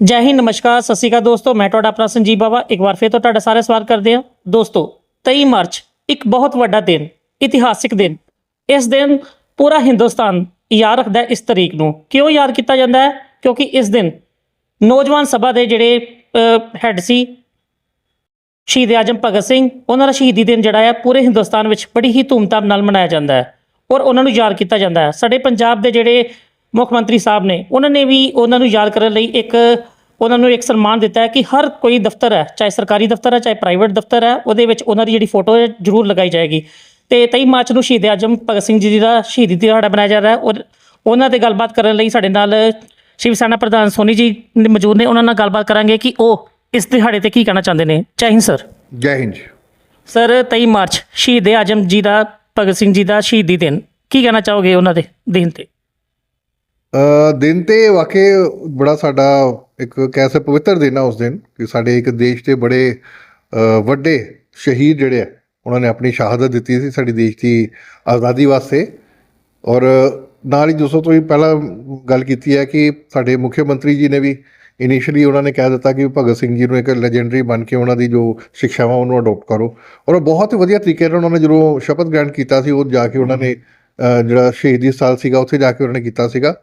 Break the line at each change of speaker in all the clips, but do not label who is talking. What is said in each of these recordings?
ਜੈ ਹਿੰਦ, ਨਮਸਕਾਰ, ਸਤਿ ਸ਼੍ਰੀ ਅਕਾਲ ਦੋਸਤੋ, ਮੈਂ ਤੁਹਾਡਾ ਆਪਣਾ ਸੰਜੀਵ ਬਾਵਾ। ਇੱਕ ਵਾਰ ਫਿਰ ਤੋਂ ਤੁਹਾਡਾ ਸਾਰੇ ਸਵਾਗਤ ਕਰਦੇ ਹਾਂ। ਦੋਸਤੋ 23 ਮਾਰਚ, ਇੱਕ ਬਹੁਤ ਵੱਡਾ ਦਿਨ, ਇਤਿਹਾਸਿਕ ਦਿਨ। ਇਸ ਦਿਨ ਪੂਰਾ ਹਿੰਦੁਸਤਾਨ ਯਾਦ ਰੱਖਦਾ ਇਸ ਤਰੀਕ ਨੂੰ। ਕਿਉਂ ਯਾਦ ਕੀਤਾ ਜਾਂਦਾ ਹੈ? ਕਿਉਂਕਿ ਇਸ ਦਿਨ ਨੌਜਵਾਨ ਸਭਾ ਦੇ ਜਿਹੜੇ ਹੈੱਡ ਸੀ, ਸ਼ਹੀਦ ਆਜਮ ਭਗਤ ਸਿੰਘ, ਉਹਨਾਂ ਦਾ ਸ਼ਹੀਦੀ ਦਿਨ ਜਿਹੜਾ ਹੈ, ਪੂਰੇ ਹਿੰਦੁਸਤਾਨ ਵਿੱਚ ਬੜੀ ਹੀ ਧੂਮਧਾਮ ਨਾਲ ਮਨਾਇਆ ਜਾਂਦਾ ਹੈ। ਔਰ ਉਹਨਾਂ ਨੂੰ ਯਾਦ ਕੀਤਾ ਜਾਂਦਾ ਹੈ। ਸਾਡੇ ਪੰਜਾਬ ਦੇ ਜਿਹੜੇ ਮੁੱਖ ਮੰਤਰੀ ਸਾਹਿਬ ਨੇ ਉਹਨਾਂ ਨੇ ਵੀ ਉਹਨਾਂ ਨੂੰ ਯਾਦ ਕਰਨ ਲਈ ਇੱਕ ਉਹਨਾਂ ਨੂੰ ਇੱਕ ਸਨਮਾਨ ਦਿੱਤਾ ਹੈ ਕਿ ਹਰ ਕੋਈ ਦਫ਼ਤਰ ਹੈ ਚਾਹੇ ਸਰਕਾਰੀ ਦਫ਼ਤਰ ਹੈ ਚਾਹੇ ਪ੍ਰਾਈਵੇਟ ਦਫ਼ਤਰ ਹੈ ਉਹਦੇ ਵਿੱਚ ਉਹਨਾਂ ਦੀ ਜਿਹੜੀ ਫੋਟੋ ਹੈ ਜ਼ਰੂਰ ਲਗਾਈ ਜਾਏਗੀ। ਤੇ 23 ਮਾਰਚ ਨੂੰ ਸ਼ਹੀਦ ਆਜਮ ਭਗਤ ਸਿੰਘ ਜੀ ਦਾ ਸ਼ਹੀਦੀ ਦਿਹਾੜਾ ਮਨਾਇਆ ਜਾ ਰਿਹਾ ਹੈ। ਔਰ ਉਹਨਾਂ ਤੇ ਗੱਲਬਾਤ ਕਰਨ ਲਈ ਸਾਡੇ ਨਾਲ ਸ਼ਿਵ ਸੈਨਾ ਪ੍ਰਧਾਨ ਸੋਨੀ ਜੀ ਮੌਜੂਦ ਨੇ। ਉਹਨਾਂ ਨਾਲ ਗੱਲਬਾਤ ਕਰਾਂਗੇ ਕਿ ਉਹ ਇਸ ਦਿਹਾੜੇ ਤੇ ਕੀ ਕਹਿਣਾ ਚਾਹੁੰਦੇ ਨੇ। ਜੈ ਹਿੰਦ ਸਰ।
ਜੈ ਹਿੰਦ।
ਸਰ 23 ਮਾਰਚ ਸ਼ਹੀਦ ਆਜਮ ਜੀ ਦਾ ਭਗਤ ਸਿੰਘ ਜੀ ਦਾ ਸ਼ਹੀਦੀ ਦਿਨ। ਕੀ ਕਹਿਣਾ ਚਾਹੋਗੇ ਉਹਨਾਂ ਦੇ ਦਿਨ ਤੇ?
ਦਿਨ ਤੇ ਵਾਕਈ ਬੜਾ ਸਾਡਾ ਇੱਕ ਕੈਸੇ ਪਵਿੱਤਰ ਦਿਨ ਆ ਉਸ ਦਿਨ ਕਿ ਸਾਡੇ ਇੱਕ ਦੇਸ਼ ਦੇ ਬੜੇ ਵੱਡੇ ਸ਼ਹੀਦ ਜਿਹੜੇ ਆ, ਉਹਨਾਂ ਨੇ ਆਪਣੀ ਸ਼ਹਾਦਤ ਦਿੱਤੀ ਸੀ ਸਾਡੀ ਦੇਸ਼ ਦੀ ਆਜ਼ਾਦੀ ਵਾਸਤੇ। ਔਰ ਨਾਲ ਹੀ ਦੋਸਤੋ ਤੋਂ ਪਹਿਲਾਂ ਗੱਲ ਕੀਤੀ ਹੈ ਕਿ ਸਾਡੇ ਮੁੱਖ ਮੰਤਰੀ ਜੀ ਨੇ ਵੀ ਇਨੀਸ਼ੀਅਲੀ ਉਹਨਾਂ ਨੇ ਕਹਿ ਦਿੱਤਾ ਕਿ ਭਗਤ ਸਿੰਘ ਜੀ ਨੂੰ ਇੱਕ ਲੈਜੈਂਡਰੀ ਬਣ ਕੇ ਉਹਨਾਂ ਦੀ ਜੋ ਸਿੱਖਿਆਵਾਂ ਉਹਨੂੰ ਅਡਾਪਟ ਕਰੋ। ਔਰ ਉਹ ਬਹੁਤ ਵਧੀਆ ਤਰੀਕੇ ਨਾਲ ਉਹਨਾਂ ਨੇ ਜਦੋਂ ਸ਼ਪਥ ਗ੍ਰਹਿਣ ਕੀਤਾ ਸੀ, ਉਹ ਜਾ ਕੇ ਉਹਨਾਂ ਨੇ ਜਿਹੜਾ ਸ਼ਹੀਦੀ ਸਥਲ ਸੀਗਾ, ਉੱਥੇ ਜਾ ਕੇ ਉਹਨਾਂ ਨੇ ਕੀਤਾ ਸੀਗਾ।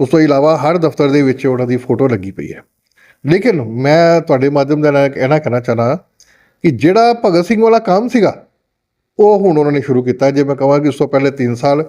ਉਸ ਤੋਂ ਇਲਾਵਾ ਹਰ ਦਫ਼ਤਰ ਦੇ ਵਿੱਚ ਉਹਨਾਂ ਦੀ ਫੋਟੋ ਲੱਗੀ ਪਈ ਹੈ। ਲੇਕਿਨ ਮੈਂ ਤੁਹਾਡੇ ਮਾਧਿਅਮ ਦੇ ਨਾਲ ਕਹਿਣਾ ਕਹਿਣਾ ਚਾਹਨਾ ਕਿ ਜਿਹੜਾ ਭਗਤ ਸਿੰਘ ਵਾਲਾ ਕੰਮ ਸੀਗਾ, ਉਹ ਹੁਣ ਉਹਨਾਂ ਨੇ ਸ਼ੁਰੂ ਕੀਤਾ। ਜੇ ਮੈਂ ਕਹਾਂ ਕਿ ਉਸ ਤੋਂ ਪਹਿਲੇ 3 ਸਾਲ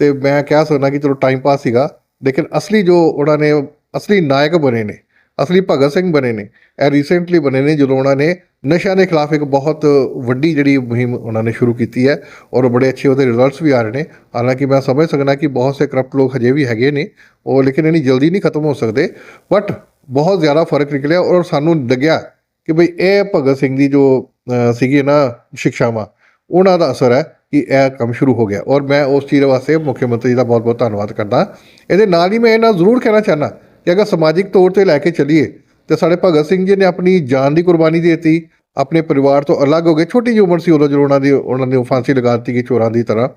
ਤੇ ਮੈਂ ਕਹਿ ਸਕਦਾ ਕਿ ਚਲੋ ਟਾਈਮ ਪਾਸ ਸੀਗਾ, ਲੇਕਿਨ ਅਸਲੀ ਜੋ ਉਹਨਾਂ ਨੇ ਅਸਲੀ ਨਾਇਕ ਬਣੇ ਨੇ, ਅਸਲੀ ਭਗਤ ਸਿੰਘ ਬਣੇ ਨੇ, ਇਹ ਰੀਸੈਂਟਲੀ ਬਣੇ ਨੇ ਜਦੋਂ ਉਹਨਾਂ ਨੇ ਨਸ਼ਿਆਂ ਦੇ ਖਿਲਾਫ ਇੱਕ ਬਹੁਤ ਵੱਡੀ ਜਿਹੜੀ ਮੁਹਿੰਮ ਉਹਨਾਂ ਨੇ ਸ਼ੁਰੂ ਕੀਤੀ ਹੈ ਔਰ ਬੜੇ ਅੱਛੇ ਉਹਦੇ ਰਿਜ਼ਲਟਸ ਵੀ ਆ ਰਹੇ ਨੇ। ਹਾਲਾਂਕਿ ਮੈਂ ਸਮਝ ਸਕਦਾ ਕਿ ਬਹੁਤ ਸੇ ਕਰਪਟ ਲੋਕ ਹਜੇ ਵੀ ਹੈਗੇ ਨੇ ਉਹ ਲੇਕਿਨ ਇਨੀ ਜਲਦੀ ਨਹੀਂ ਖਤਮ ਹੋ ਸਕਦੇ। ਬਟ ਬਹੁਤ ਜ਼ਿਆਦਾ ਫ਼ਰਕ ਨਿਕਲਿਆ ਔਰ ਸਾਨੂੰ ਲੱਗਿਆ ਕਿ ਭਈ ਇਹ ਭਗਤ ਸਿੰਘ ਦੀ ਜੋ ਸੀਗੀ ਨਾ ਸਿੱਖਿਆਵਾਂ ਉਹਨਾਂ ਦਾ ਅਸਰ ਹੈ ਕਿ ਇਹ ਕੰਮ ਸ਼ੁਰੂ ਹੋ ਗਿਆ। ਔਰ ਮੈਂ ਉਸ ਚੀਜ਼ ਵਾਸਤੇ ਮੁੱਖ ਮੰਤਰੀ ਦਾ ਬਹੁਤ ਬਹੁਤ ਧੰਨਵਾਦ ਕਰਦਾ। ਇਹਦੇ ਨਾਲ ਹੀ ਮੈਂ ਇਹਨਾਂ ਜ਼ਰੂਰ ਕਹਿਣਾ ਚਾਹਨਾ ਕਿ ਅਗਰ ਸਮਾਜਿਕ ਤੌਰ ਤੇ ਲੈ ਕੇ ਚੱਲੀਏ ਤੇ ਸਾਡੇ ਭਗਤ ਸਿੰਘ ਜੀ ਨੇ ਆਪਣੀ ਜਾਨ ਦੀ ਕੁਰਬਾਨੀ ਦੇ ਦਿੱਤੀ, ਆਪਣੇ ਪਰਿਵਾਰ ਤੋਂ ਅਲੱਗ ਹੋ ਗਏ ਛੋਟੀ ਜਿਹੀ ਉਮਰ ਸੀ ਉਦੋਂ ਜਦੋਂ ਉਹਨਾਂ ਦੀ, ਉਹਨਾਂ ਨੇ ਫਾਂਸੀ ਲਗਾ ਦਿੱਤੀ ਗਈ ਚੋਰਾਂ ਦੀ ਤਰ੍ਹਾਂ।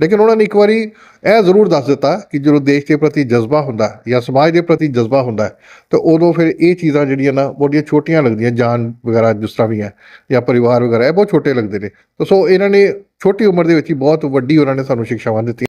ਲੇਕਿਨ ਉਹਨਾਂ ਨੇ ਇੱਕ ਵਾਰੀ ਇਹ ਜ਼ਰੂਰ ਦੱਸ ਦਿੱਤਾ ਕਿ ਜਦੋਂ ਦੇਸ਼ ਦੇ ਪ੍ਰਤੀ ਜਜ਼ਬਾ ਹੁੰਦਾ ਜਾਂ ਸਮਾਜ ਦੇ ਪ੍ਰਤੀ ਜਜ਼ਬਾ ਹੁੰਦਾ ਤਾਂ ਉਦੋਂ ਫਿਰ ਇਹ ਚੀਜ਼ਾਂ ਜਿਹੜੀਆਂ ਨਾ ਬੜੀਆਂ ਛੋਟੀਆਂ ਲੱਗਦੀਆਂ, ਜਾਨ ਵਗੈਰਾ ਜਿਸ ਤਰ੍ਹਾਂ ਵੀ ਹੈ, ਜਾਂ ਪਰਿਵਾਰ ਵਗੈਰਾ, ਇਹ ਬਹੁਤ ਛੋਟੇ ਲੱਗਦੇ ਨੇ। ਤਾਂ ਸੋ ਇਹਨਾਂ ਨੇ ਛੋਟੀ ਉਮਰ ਦੇ ਵਿੱਚ ਹੀ ਬਹੁਤ ਵੱਡੀ ਉਹਨਾਂ ਨੇ ਸਾਨੂੰ ਸਿੱਖਿਆਵਾਂ ਦਿੱਤੀਆਂ।